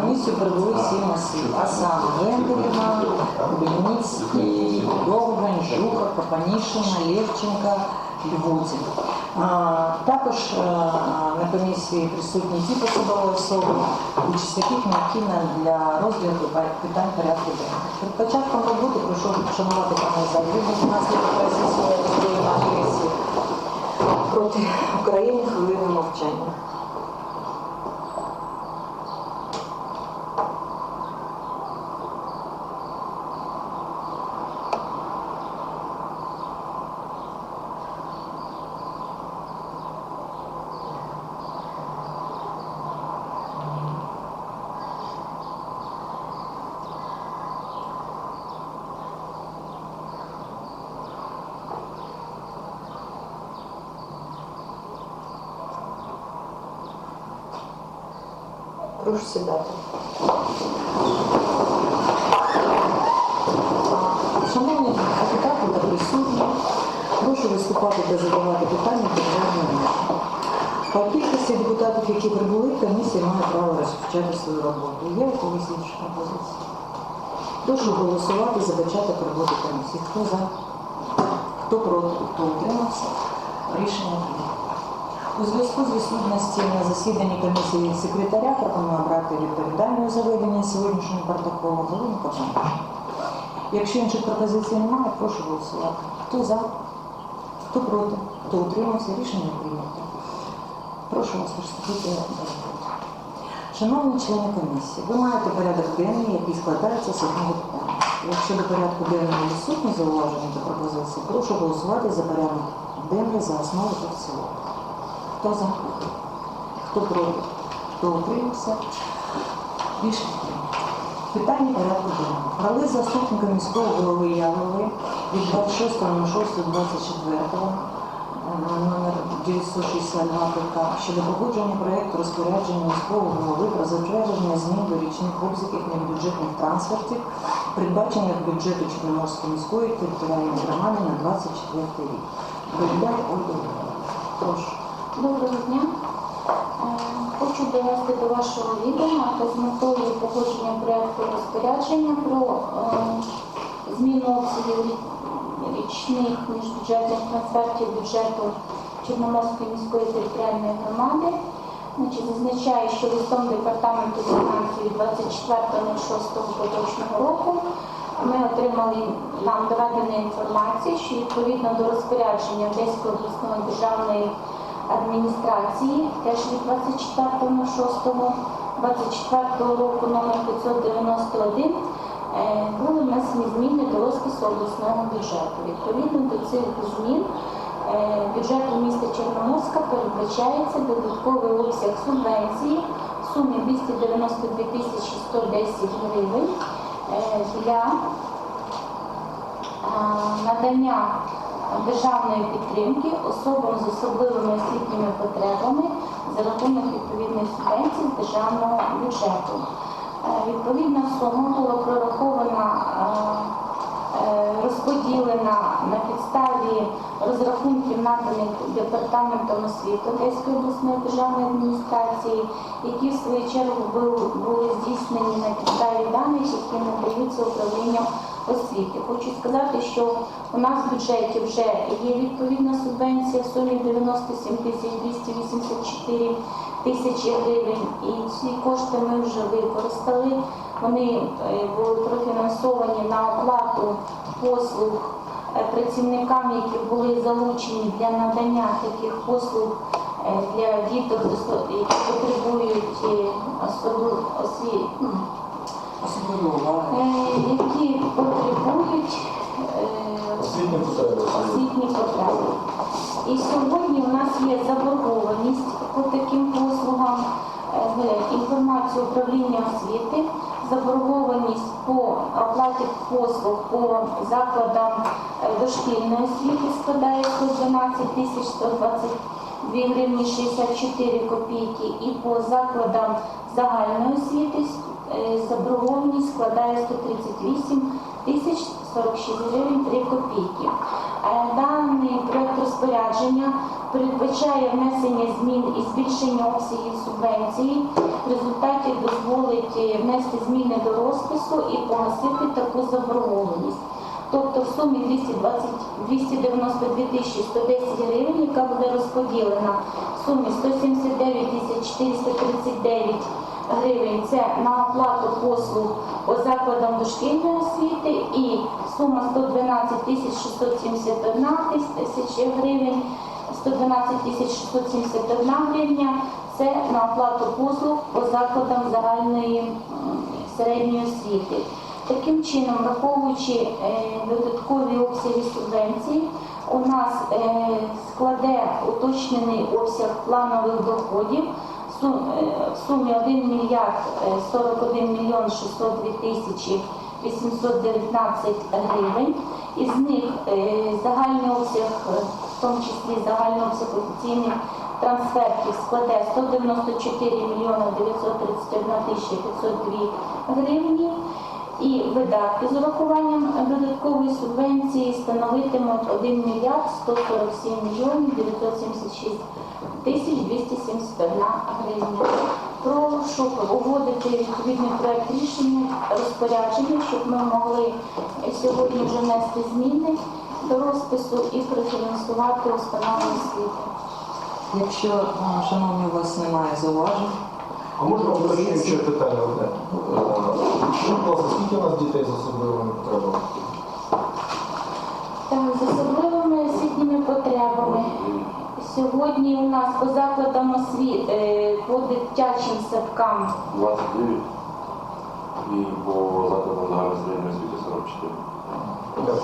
комісію прибули всі масив, а саме Ленделіна, Кубельницький, Довгань, Жуков, Папанішина, Левченка, Львутін. Також е, на комісії присутні ті посадові особи, участь яких необхідна для розгляду питань порядку денного. Перед початком роботи прошу шанувати пане Завідник, наслідок російської агресії проти України хвилину мовчання. Прошу сідати. Шановні депутати та присутні, прошу виступати та задавати питання державної. По кількості депутатів, які прибули, комісія має право розпочати свою роботу. Є у когось інші пропозиції? Прошу голосувати за початок роботи комісії. Хто за? Хто проти? Хто утримався? Рішення прийнято. У зв'язку з відсутності на засіданні комісії секретаря пропоную обрати відповідальну за ведення сьогоднішнього протоколу Кожану. Якщо інших пропозицій немає, прошу голосувати. Хто за? Хто проти? Хто утримався? Рішення прийнято. Прошу вас приступити до роботи. Шановні члени комісії, ви маєте порядок денний, який складається з одного питання. Якщо до порядку денного відсутні зауваження та пропозиції, прошу голосувати за порядок денний за основу та в цілому. Хто за? Хто проти? Хто утримався? Рішення прийнято. Питання порядку денного. Брали заступника міського голови Ялової від 26.06.24 номер 962 ПК щодо погодження проєкту розпорядження міського голови про затвердження змін до річних обсягів небюджетних трансфертів, передбачених бюджету Чорноморської міської територіальної громади на 24 рік. Доповідає Ольга Прошу. Доброго дня. Е, Хочу довести до вашого відома з метою погодження проєкту розпорядження про е, зміну обсягів рі- річних міжбюджетних трансфертів бюджету Чорноморської міської територіальної громади. Зазначаю, що листом департаменту фінансів від 24.06 поточного року ми отримали нам доведення інформації, що відповідно до розпорядження Одеської обласної державної адміністрації теж від 24.06.24 року номер 591 е, були внесені зміни до розпису обласного бюджету. Відповідно до цих змін е, бюджету міста Чорноморська передбачається додатковий обсяг субвенції в сумі 292 тисячі 110 гривень е, для надання державної підтримки особам з особливими освітніми потребами за рахунок відповідної субвенції з державного бюджету. Е, Відповідна сума була прорахована, е, е, розподілена на підставі розрахунків наданих департаментом освіти Одеської обласної державної адміністрації, які в свою чергу були здійснені на підставі даних, які надаються управлінням освіти. Хочу сказати, що у нас в бюджеті вже є відповідна субвенція в сумі 97 тисяч 284 тисячі гривень, і ці кошти ми вже використали. Вони е, були профінансовані на оплату послуг е, працівникам, які були залучені для надання таких послуг е, для діток, які потребують особливо освіти. Потребують е, Освітні потреби. І сьогодні у нас є заборгованість по таким послугам, е, інформацію управління освіти, заборгованість по оплаті послуг по закладам е, дошкільної освіти складає 112 тисяч 122 гривні 64 копійки і по закладам загальної освіти заборгованість складає 138 тисяч 46 гривень 3 копійки. Е, Даний проект розпорядження передбачає внесення змін і збільшення обсягів субвенції. В результаті дозволить е, внести зміни до розпису і погасити таку заборгованість. Тобто в сумі 220, 292 тисячі 110 гривень, яка буде розподілена в сумі 179 тисяч 439 гривень це на оплату послуг по закладам дошкільної освіти і сума 112 тисяч 671 тисяча гривень, 112 тисяч 671 гривня це на оплату послуг по закладам загальної середньої освіти. Таким чином, враховуючи е, додаткові обсяги субвенцій, у нас е, складе уточнений обсяг планових доходів е, сумі 1 мільярд е, 41 мільйон 602 тисячі 819 гривень. Із них е, загальний обсяг, е, в тому числі загальний обсяг офіційних трансфертів складе 194 мільйони 931 тисяча 502 гривні. І видатки з урахуванням додаткової субвенції становитимуть 1 мільярд 147 мільйонів 976 тисяч 271 гривня. Прошу погодити відповідний проект рішення розпорядження, щоб ми могли сьогодні вже внести зміни до розпису і профінансувати установи освіти. Якщо, шановні, у вас немає зауважень, А можна уточнююче питання одне? Е, ласка, скільки у нас дітей з особливими потребами? Так, з особливими потребами. Сьогодні у нас по закладам освіти, по дитячим садкам 29 і по закладам загальної середньої освіти 44. Дякую.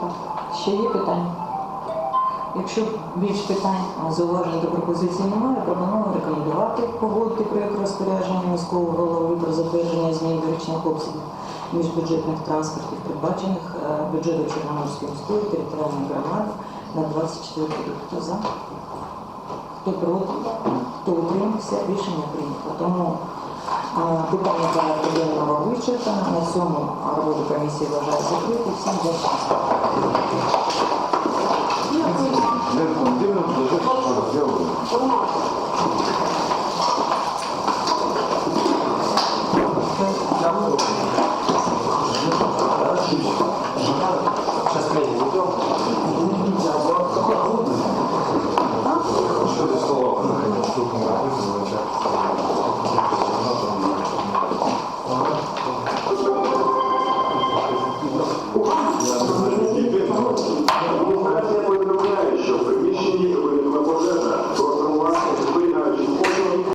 Так. Ще є питання? Якщо більш питань, а, зауважень до пропозиції немає, пропоную рекомендувати погодити проєкт розпорядження міського голови про затвердження змін до річних обсягів міжбюджетних транспортів, передбачених е, бюджетом Чорноморської міської територіальної громади на 24 рік. Хто за? Хто проти? Хто утримався? Рішення прийнято. Тому питання порядку денного вичерпано. На цьому роботу комісії вважає закрити. Всім дякую.